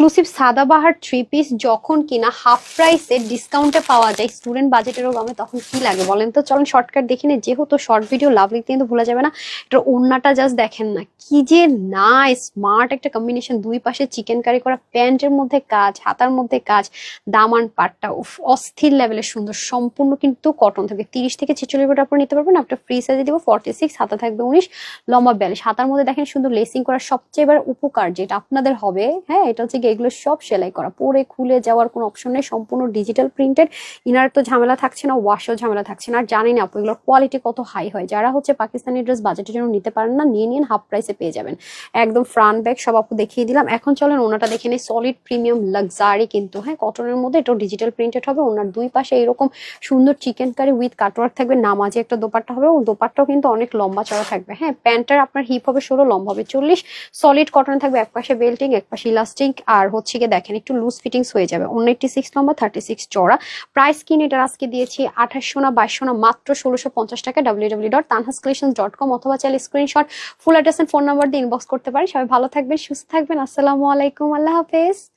Exclusive Sadabahar three piece যখন কিনা half প্রাইসে ডিসকাউন্টে পাওয়া যায় স্টুডেন্ট বাজেটেরও গমে তখন কি লাগে বলেন তো? চলেন শর্টকাট দেখি না যেহেতু শর্ট ভিডিও লাভ লিখতে কিন্তু ভুলা যাবে না এটা ওড়নাটা জাস্ট দেখেন না। কি যে না স্মার্ট একটা কম্বিনেশন দুই পাশে চিকেন কারি করা, প্যান্টের মধ্যে কাজ, হাতার মধ্যে কাজ, দামান পাটটা, উফ, অস্থির লেভেলের সুন্দর, সম্পূর্ণ কিন্তু কটন থাকবে তিরিশ থেকে ছেচল্লিশ মিটার পর নিতে পারবেন আপনার ফ্রি সাইজে দিব ফর্টি সিক্স হাতা থাকবে উনিশ, লম্বা বিয়াল্লিশ হাতার মধ্যে দেখেন সুন্দর লেসিং করা সবচেয়ে এবার উপকার যেটা আপনাদের হবে হ্যাঁ এটা হচ্ছে এগুলো সব সেলাই করা। পরে খুলে যাওয়ার কোনো অপশন নেই, সম্পূর্ণ ডিজিটাল প্রিন্টেড ইনার তো ঝামেলা থাকছে না ওয়াশও ঝামেলা থাকছে না। আর জানি না আপু, এগুলোর কোয়ালিটি কত হাই হয়। যারা হচ্ছে পাকিস্তানি ড্রেস বাজেটের জন্য নিতে পারেন না, নিয়ে নিন হাফ প্রাইসে পেয়ে যাবেন। একদম ফ্রন্ট ব্যাগ সব আপু দেখিয়ে দিলাম। এখন চলেন ওনাটা দেখে নেই সলিড প্রিমিয়াম লাক্সারি কিন্তু হ্যাঁ? কটনের মধ্যে এটাও ডিজিটাল প্রিন্টেড হবে। ওনার দুই পাশে এরকম সুন্দর চিকেন কারি উইথ কাটওয়ার্ক থাকবে, নামাজে একটা দোপাট্টা হবে। ও দোপাট্টাও কিন্তু অনেক লম্বা চড়া থাকবে হ্যাঁ? প্যান্টটার আপনার হিপ হবে ষোলো, লম্বা হবে চল্লিশ। সলিড কটন থাকবে, এক পাশে বেল্টিং এক পাশে ইলাস্টিক আর হচ্ছে গিয়ে দেখেন, একটু লুজ ফিটিংস হয়ে যাবে। এইটটি সিক্স নম্বর থার্টি সিক্স চড়া প্রাইস কিনে এটার আজকে দিয়েছি আঠাশশো না বাইশশো না, মাত্র ষোলোশো পঞ্চাশ টাকা ডাব্লিউ ডাব্লিউ ডট তানহাস ডট কম অথবা চাইলে screenshot full address phone number দিয়ে ইনবক্স করতে পারি সবাই ভালো থাকবেন, সুস্থ থাকবেন। আসসালামু আলাইকুম, আল্লাহ হাফেজ।